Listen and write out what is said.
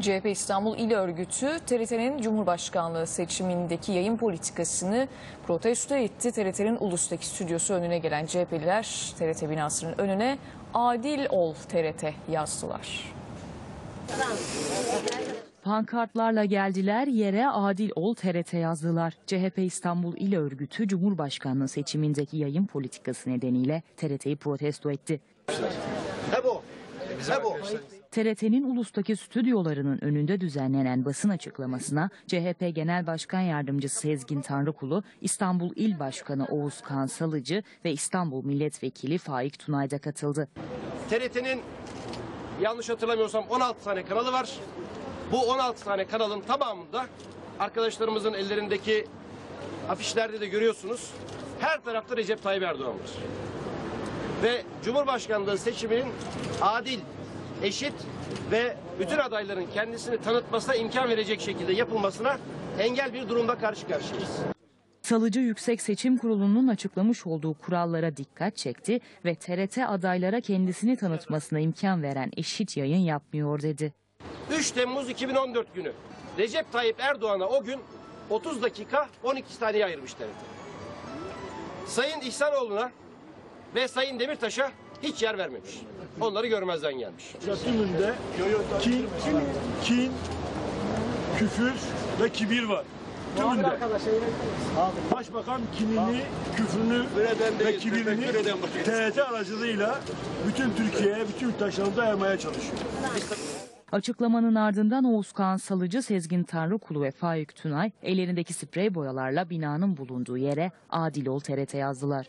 CHP İstanbul İl Örgütü TRT'nin Cumhurbaşkanlığı seçimindeki yayın politikasını protesto etti. TRT'nin Ulus'taki stüdyosu önüne gelen CHP'liler TRT binasının önüne Adil Ol TRT yazdılar. Pankartlarla geldiler, yere adil ol TRT yazdılar. CHP İstanbul İl Örgütü Cumhurbaşkanlığı seçimindeki yayın politikası nedeniyle TRT'yi protesto etti. TRT'nin ulustaki stüdyolarının önünde düzenlenen basın açıklamasına CHP Genel Başkan Yardımcısı Sezgin Tanrıkulu, İstanbul İl Başkanı Oğuz Kan Salıcı ve İstanbul Milletvekili Faik Tunay da katıldı. TRT'nin yanlış hatırlamıyorsam 16 tane kanalı var. Bu 16 tane kanalın tamamında arkadaşlarımızın ellerindeki afişlerde de görüyorsunuz. Her tarafta Recep Tayyip Erdoğan var. Ve Cumhurbaşkanlığı seçiminin adil, eşit ve bütün adayların kendisini tanıtmasına imkan verecek şekilde yapılmasına engel bir durumda karşı karşıyayız. Salıcı Yüksek Seçim Kurulu'nun açıklamış olduğu kurallara dikkat çekti ve TRT adaylara kendisini tanıtmasına imkan veren eşit yayın yapmıyor dedi. 3 Temmuz 2014 günü Recep Tayyip Erdoğan'a o gün 30 dakika 12 saniye ayırmış TRT. Sayın İhsanoğlu'na ve Sayın Demirtaş'a hiç yer vermemiş. Onları görmezden gelmiş. tümünde kin, kin, küfür ve kibir var. Tümünde. Başbakan kinini, küfrünü ve kibirini TRT aracılığıyla bütün Türkiye'ye, bütün yurttaşlarımıza yaymaya çalışıyor. Açıklamanın ardından Oğuzkan Salıcı, Sezgin Tanrıkulu ve Faik Tunay ellerindeki sprey boyalarla binanın bulunduğu yere Adil Ol TRT yazdılar.